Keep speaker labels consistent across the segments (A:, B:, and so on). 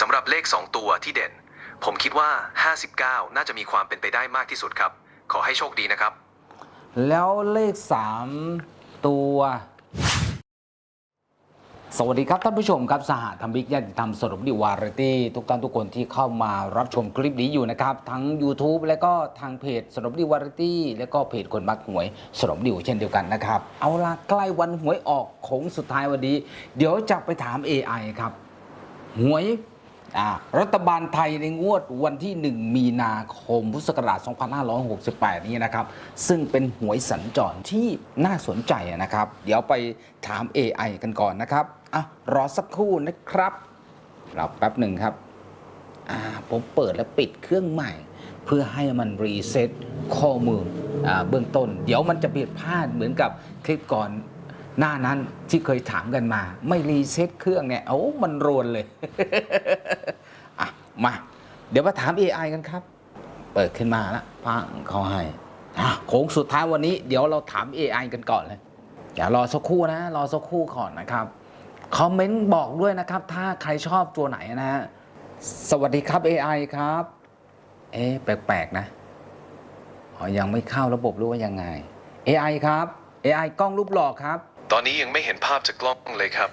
A: สำหรับเลข 2 ตัวที่เด่น ผมคิดว่า 59 น่าจะมีความเป็นไปได้มากที่สุดครับ ขอให้โชคดีนะครับ
B: แล้วเลข 3 ตัว สวัสดีครับท่านผู้ชมครับ สหธรรมิกญาติธรรมสรุปดีวาไรตี้ทุกท่านทุกคนที่เข้ามารับชมคลิปนี้อยู่นะครับ ทั้ง YouTube และก็ทางเพจสรุปดีวาไรตี้และก็เพจคนมักหวยสรุปดีเช่นเดียวกันนะครับ เอาละใกล้วันหวยออกโค้งสุดท้ายวันนี้ เดี๋ยวจะไปถาม AI ครับหวย อ่ารัฐบาลไทยในงวดวันที่ 1 มีนาคมพุทธศักราช 2568 นี้นะครับ ซึ่งเป็นหวยสัญจรที่น่าสนใจนะครับ เดี๋ยวไปถาม AI กันก่อนนะครับอะรอสักครู่นะครับรอแป๊บหนึ่งครับอ่าผมเปิดและปิดเครื่องใหม่ เพื่อให้มันรีเซ็ตข้อมูลอ่าเบื้องต้น เดี๋ยวมันจะผิดพลาดเหมือนกับคลิปก่อน หน้านั้นที่เคยถามกันมา ไม่รีเซ็ตเครื่องเนี่ยโอ้มันรวนเลยอะมา เดี๋ยวมาถาม AI กันครับ เปิดขึ้นมาแล้วพังเขาให้อะโค้งสุดท้ายวันนี้ เดี๋ยวเราถาม AI กันก่อนเลยอย่ารอสักครู่นะ รอสักครู่ก่อนนะครับคอมเมนต์บอกด้วยนะครับ ถ้าใครชอบตัวไหนนะฮะสวัสดีครับ AI ครับ เอ๊ะแปลกๆนะอ๋อยังไม่เข้าระบบรู้ว่ายังไง AI ครับ AI กล้องรูปหล่อครับ
A: ตอนนี้ยังไม่เห็นภาพจากกล้องเลยครับ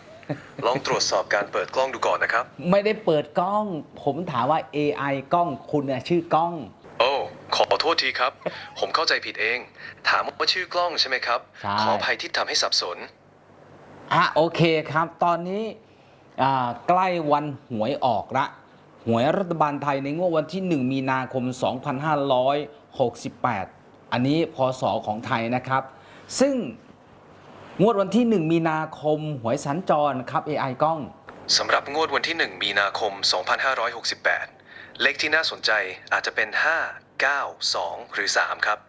A: ลองตรวจสอบการเปิดกล้องดูก่อนนะครับ
B: ไม่ได้เปิดกล้อง ผมถามว่า AI กล้องคุณน่ะชื่อกล้อง
A: โอ้ ขอโทษทีครับ ผมเข้าใจผิดเอง ถามว่าชื่อกล้องใช่ไหมครับ
B: ใช่
A: ขออภัยที่ทำให้สับสน
B: อะโอเคครับ ตอนนี้อ่าใกล้วันหวยออกละ หวยรัฐบาลไทยในงวดวันที่ 1 มีนาคม 2568 อันนี้พศของไทยนะครับ ซึ่ง งวดวันที่ 1 มีนาคม หวยสัญจรครับ AI กล้อง
A: สำหรับงวดวันที่ 1 มีนาคม 2568 เลขที่น่าสนใจอาจจะเป็น 5 9 2 หรือ 3 ครับ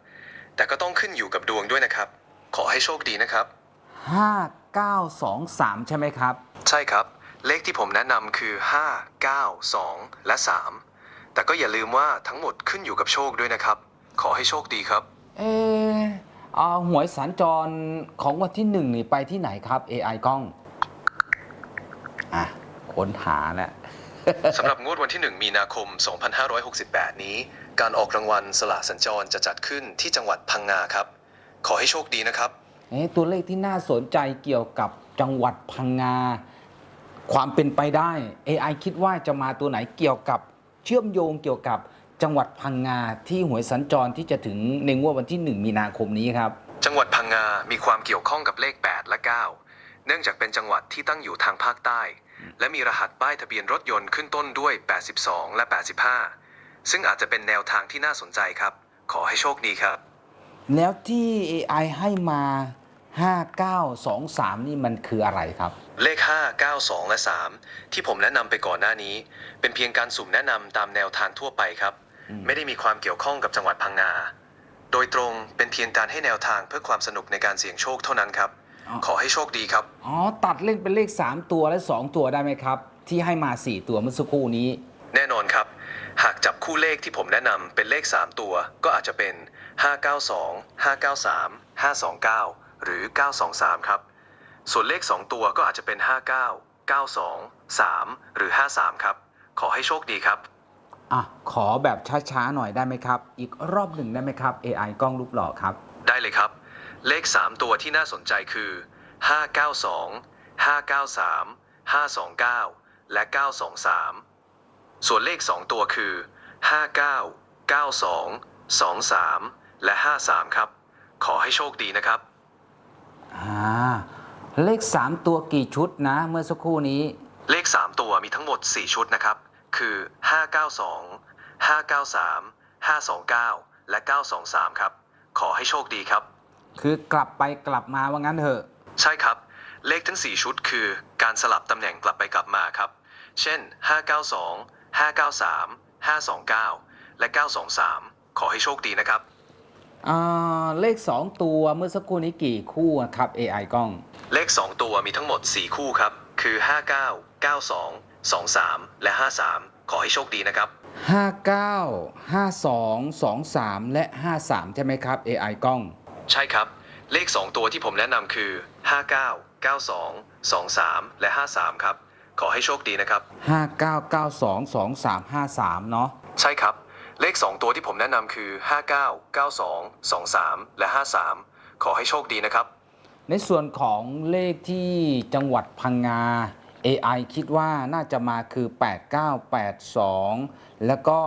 A: แต่ก็ต้องขึ้นอยู่กับดวงด้วยนะครับ ขอให้โชคดีนะครับ
B: 5923 ใช่ไหมครับ
A: ใช่ครับ เลขที่ผมแนะนำคือ 5 9 2 และ 3 แต่ก็อย่าลืมว่าทั้งหมดขึ้นอยู่กับโชคด้วยนะครับ ขอให้โชคดีครับ
B: เอ อเอาหวยสัญจรของวันที่หนึ่งนี่ไปที่ไหนครับ AI กล้อง อะค้นหาแล้ว
A: สำหรับงวดวันที่ 1 มีนาคม 2568 นี้ การออกรางวัลสลากสัญจรจะจัดขึ้นที่จังหวัดพังงาครับ ขอให้โชคดีนะครับ
B: เอ๊ะตัวเลขที่น่าสนใจเกี่ยวกับจังหวัดพังงา ความเป็นไปได้ AI คิดว่าจะมาตัวไหนเกี่ยวกับเชื่อมโยงเกี่ยวกับ จังหวัดพังงาที่หวยสัญจรที่จะถึงในงวดวันที่ 1 มีนาคมนี้ครับ
A: จังหวัดพังงา มีความเกี่ยวข้องกับเลข 8 และ 9 เนื่องจากเป็นจังหวัดที่ตั้งอยู่ทางภาคใต้ และมีรหัสป้ายทะเบียนรถยนต์ขึ้นต้นด้วย 82 และ 85 ซึ่งอาจจะเป็นแนวทางที่น่าสนใจครับ ขอให้โชคดีครับ
B: แล้วที่ AI ให้มา 5923 นี่มันคืออะไรครับ
A: เลข 5 9 2 และ 3 ที่ผมแนะนำไปก่อนหน้านี้ เป็นเพียงการสุ่มแนะนำตามแนวทางทั่วไปครับ
B: อืม
A: ไม่ได้มีความเกี่ยวข้องกับจังหวัดพังงา โดยตรงเป็นเพียงการให้แนวทางเพื่อความสนุกในการเสี่ยงโชคเท่านั้นครับขอให้โชคดีครับ
B: อ๋อ ตัดเล่นเป็นเลข 3 ตัวและ 2 ตัวได้ไหมครับ ที่ให้มา 4 ตัวเมื่อสักครู่นี้
A: แน่นอนครับ หากจับคู่เลขที่ผมแนะนำเป็นเลข 3 ตัว ก็อาจจะเป็น 592 593 529 หรือ 923 ครับ ส่วนเลข 2 ตัวก็อาจจะเป็น 59 92 3 หรือ 53 ครับ ขอให้โชคดีครับ
B: อะขอแบบช้าๆหน่อยได้ไหมครับ อีกรอบหนึ่งได้ไหมครับ AI กล้องรูปหล่อครับ
A: ได้เลยครับ เลข 3 ตัวที่น่าสนใจคือ 592 593 529 และ 923 ส่วนเลข 2 ตัวคือ 59 92 23 และ 53 ครับ ขอให้โชคดีนะครับ
B: อ่า เลข 3 ตัวกี่ชุดนะ เมื่อสักครู่นี้
A: เลข 3 ตัวมีทั้งหมด 4 ชุดนะครับ คือ 592 593 529 และ 923 ครับ ขอให้โชคดีครับ
B: คือกลับไปกลับมาว่างั้นเถอะ
A: ใช่ครับ เลขทั้ง 4 ชุดคือ การสลับตำแหน่งกลับไปกลับมาครับ เช่น 592 593 529 และ 923 ขอให้โชคดีนะครับ
B: อ่า เลข 2 ตัวเมื่อสักครู่นี้กี่คู่อะครับ AI กล้อง
A: เลข 2 ตัวมีทั้งหมด 4 คู่ครับ คือ 59 92 23 และ 53 ขอให้โชคดีนะครับ
B: 59 52 23 และ 53 ใช่ไหมครับ AI กล้อง
A: ใช่ครับ เลข 2 ตัวที่ผมแนะนำคือ 59 92 23 และ 53 ครับ ขอให้โชคดีนะครับ
B: 59922353 เนาะ
A: ใช่ครับ เลข 2 ตัวที่ผมแนะนำคือ 59 92 23 และ 53 ขอให้โชคดีนะครับ
B: ในส่วนของเลขที่จังหวัดพังงา AI คิดว่าน่าจะมาคือ 8982 แล้วก็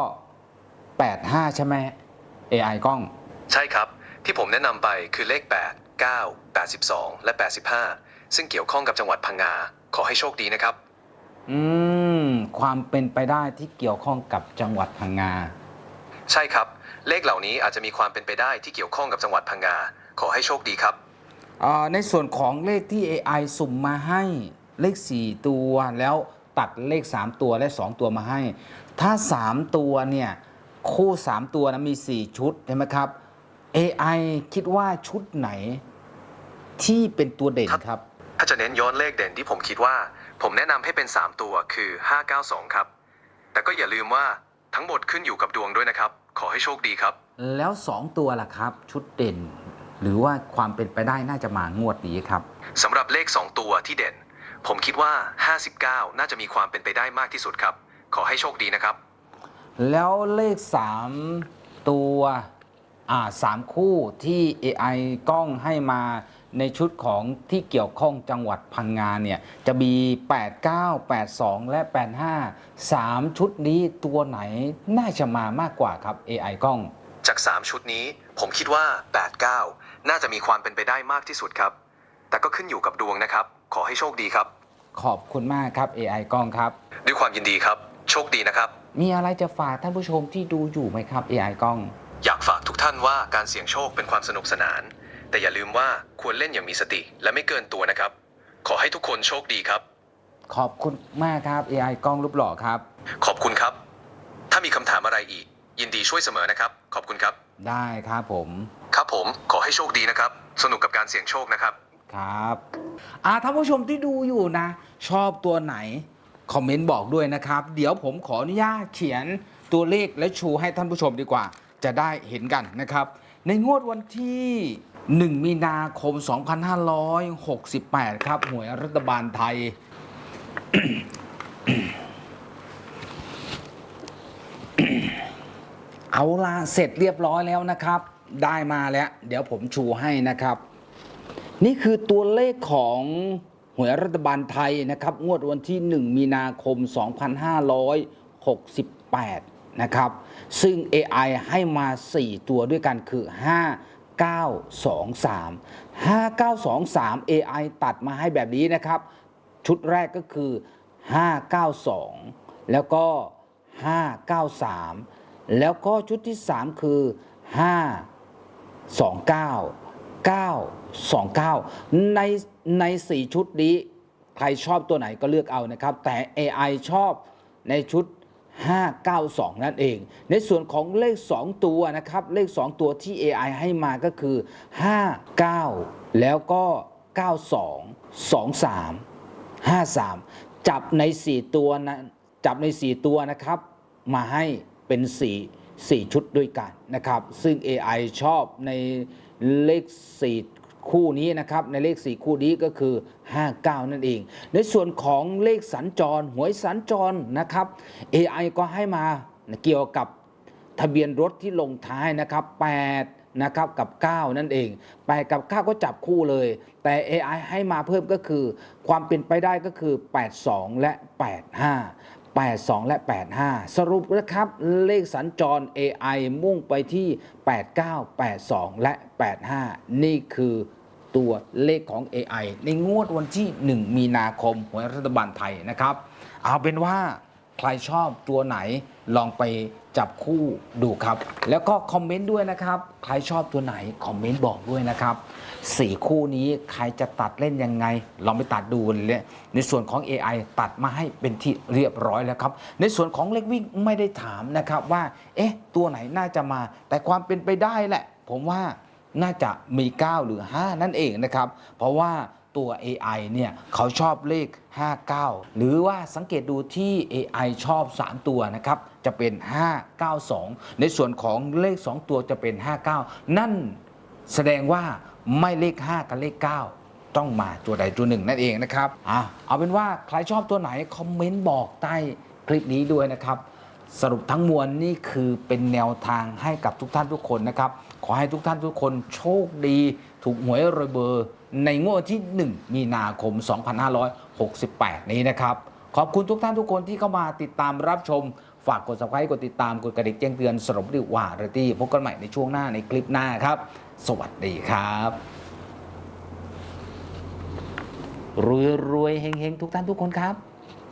B: 85 ใช่ไหม AI กล้อง
A: ใช่ครับ ที่ผมแนะนำไปคือเลข 8 9 82 และ 85 ซึ่งเกี่ยวข้องกับจังหวัดพังงา ขอให้โชคดีนะครับ
B: อืม ความเป็นไปได้ที่เกี่ยวข้องกับจังหวัดพังงา
A: ใช่ครับ เลขเหล่านี้อาจจะมีความเป็นไปได้ที่เกี่ยวข้องกับจังหวัดพังงา ขอให้โชคดีครับ
B: อ่าในส่วนของเลขที่ AI สุ่มมาให้ เลข 4 ตัวแล้วตัดเลข 3 ตัวและ 2 ตัวมาให้ ถ้า 3 ตัวเนี่ยคู่ 3 ตัวนะมี 4 ชุดใช่ไหมครับ AI คิดว่าชุดไหนที่เป็นตัวเด่นครับ
A: ถ้าจะเน้นย้อนเลขเด่นที่ผมคิดว่า ผมแนะนำให้เป็น 3 ตัวคือ 592 ครับ แต่ก็อย่าลืมว่าทั้งหมดขึ้นอยู่กับดวงด้วยนะครับ ขอให้โชคดีครับ
B: แล้ว 2 ตัวล่ะครับ ชุดเด่น หรือว่าความเป็นไปได้น่าจะมางวดนี้ครับ
A: สำหรับเลข 2 ตัวที่เด่น ผมคิดว่า 59 น่าจะมีความเป็นไปได้มากที่สุดครับ ขอให้โชคดีนะครับ
B: แล้วเลข 3 ตัวอ่าสามคู่ที่ AI กล้องให้มาในชุดของที่เกี่ยวข้องจังหวัดพังงาเนี่ย จะมี 89 82 และ 85 3 ชุดนี้ตัวไหนน่าจะมามากกว่าครับ AI กล้อง
A: จาก 3 ชุดนี้ ผมคิดว่า 89 น่าจะมีความเป็นไปได้มากที่สุดครับ แต่ก็ขึ้นอยู่กับดวงนะครับ ขอให้โชคดีครับ
B: ขอบคุณมากครับ AI กล้องครับ
A: ด้วยความยินดีครับ โชคดีนะครับ
B: มีอะไรจะฝากท่านผู้ชมที่ดูอยู่ไหมครับ AI กล้อง
A: อยากฝากทุกท่านว่าการเสี่ยงโชคเป็นความสนุกสนาน แต่อย่าลืมว่าควรเล่นอย่างมีสติและไม่เกินตัวนะครับ ขอให้ทุกคนโชคดีครับ
B: ขอบคุณมากครับ AI กล้องรูปหล่อครับ
A: ขอบคุณครับ ถ้ามีคำถามอะไรอีก ยินดีช่วยเสมอนะครับ ขอบคุณครับ
B: ได้ครับผม
A: ครับผมขอให้โชคดีนะครับ สนุกกับการเสี่ยงโชคนะครับ
B: ครับอ่าท่านผู้ชมที่ดูอยู่นะ ชอบตัวไหน คอมเมนต์บอกด้วยนะครับ เดี๋ยวผมขออนุญาตเขียนตัวเลขและชูให้ท่านผู้ชมดีกว่า จะได้เห็นกันนะครับ ในงวดวันที่ 1 มีนาคม 2568 ครับ หวยรัฐบาลไทย เอาละเสร็จเรียบร้อยแล้วนะครับ ได้มาแล้ว เดี๋ยวผมชูให้นะครับ นี่คือตัวเลขของหวยรัฐบาลไทยนะครับ งวดวันที่ 1 มีนาคม 2568 นะครับ ซึ่ง AI ให้มา 4 ตัวด้วยกันคือ 5923 5923 AI ตัดมาให้แบบนี้นะครับ ชุดแรกก็คือ 592 แล้วก็ 593 แล้วก็ชุดที่ 3 คือ 529 29 9 29 ในใน 4 ชุดนี้ ใครชอบตัวไหนก็เลือกเอานะครับ แต่ AI ชอบในชุด 592 นั่นเอง ในส่วนของเลข 2 ตัวนะครับ เลข 2 ตัวที่ AI ให้มาก็คือ 59 แล้วก็ 92 23 53 จับใน 4 ตัวนะจับใน 4 ตัวนะครับ มาให้เป็น 4 4 ชุดด้วยกันนะครับ ซึ่ง AI ชอบใน เลข4คู่นี้นะครับในเลข 4 คู่นี้ก็คือ 59 นั่นเอง ในส่วนของเลขสัญจร หวยสัญจรนะครับ AI ก็ให้มาเกี่ยวกับทะเบียนรถที่ลงท้ายนะครับ 8 นะครับกับ 9 นั่นเอง 8 กับ 9 ก็จับคู่เลย แต่ AI ให้มาเพิ่มก็คือ ความเป็นไปได้ก็คือ 82 และ 85 82 และ 85 สรุปนะครับเลขสัญจร AI มุ่งไปที่ 89 82 และ 85 นี่คือตัวเลขของ AI ในงวดวันที่ 1 มีนาคมหวยรัฐบาลไทยนะครับ เอาเป็นว่า ใครชอบตัวไหนลองไปจับคู่ดูครับ แล้วก็คอมเมนต์ด้วยนะครับ ใครชอบตัวไหนคอมเมนต์บอกด้วยนะครับสี่คู่นี้ใครจะตัดเล่นยังไง ลองไปตัดดูเลยในส่วนของ AI ตัดมาให้เป็นที่เรียบร้อยแล้วครับ ในส่วนของเล็กวิ่งไม่ได้ถามนะครับว่า เอ๊ะ ตัวไหนน่าจะมา แต่ความเป็นไปได้แหละ ผมว่าน่าจะมี 9 หรือ 5 นั่นเองนะครับ เพราะว่า ตัว AI เนี่ยเขาชอบเลข 59 หรือว่าสังเกตดูที่ AI ชอบ 3 ตัวนะครับจะเป็น 592 ในส่วนของเลข 2 ตัวจะเป็น 59 นั่นแสดงว่าไม่เลข 5 กับเลข 9 ต้องมาตัวใดตัวหนึ่งนั่นเองนะครับอะเอาเป็นว่าใครชอบตัวไหน คอมเมนต์บอกใต้คลิปนี้ด้วยนะครับ สรุปทั้งมวลนี่คือเป็นแนวทางให้กับทุกท่านทุกคนนะครับ ขอให้ทุกท่านทุกคนโชคดี ถูกหวยรวยเบอร์ ในงวดที่ 1 มีนาคม 2568 นี้นะครับ ขอบคุณทุกท่านทุกคนที่เข้ามาติดตามรับชม ฝากกด subscribe กดติดตามกดกระดิ่งแจ้งเตือนสรุปดีว่าไรตี้พบกันใหม่ในช่วงหน้าในคลิปหน้าครับ สวัสดีครับรวยรวยๆเฮงๆทุกท่านทุกคนครับ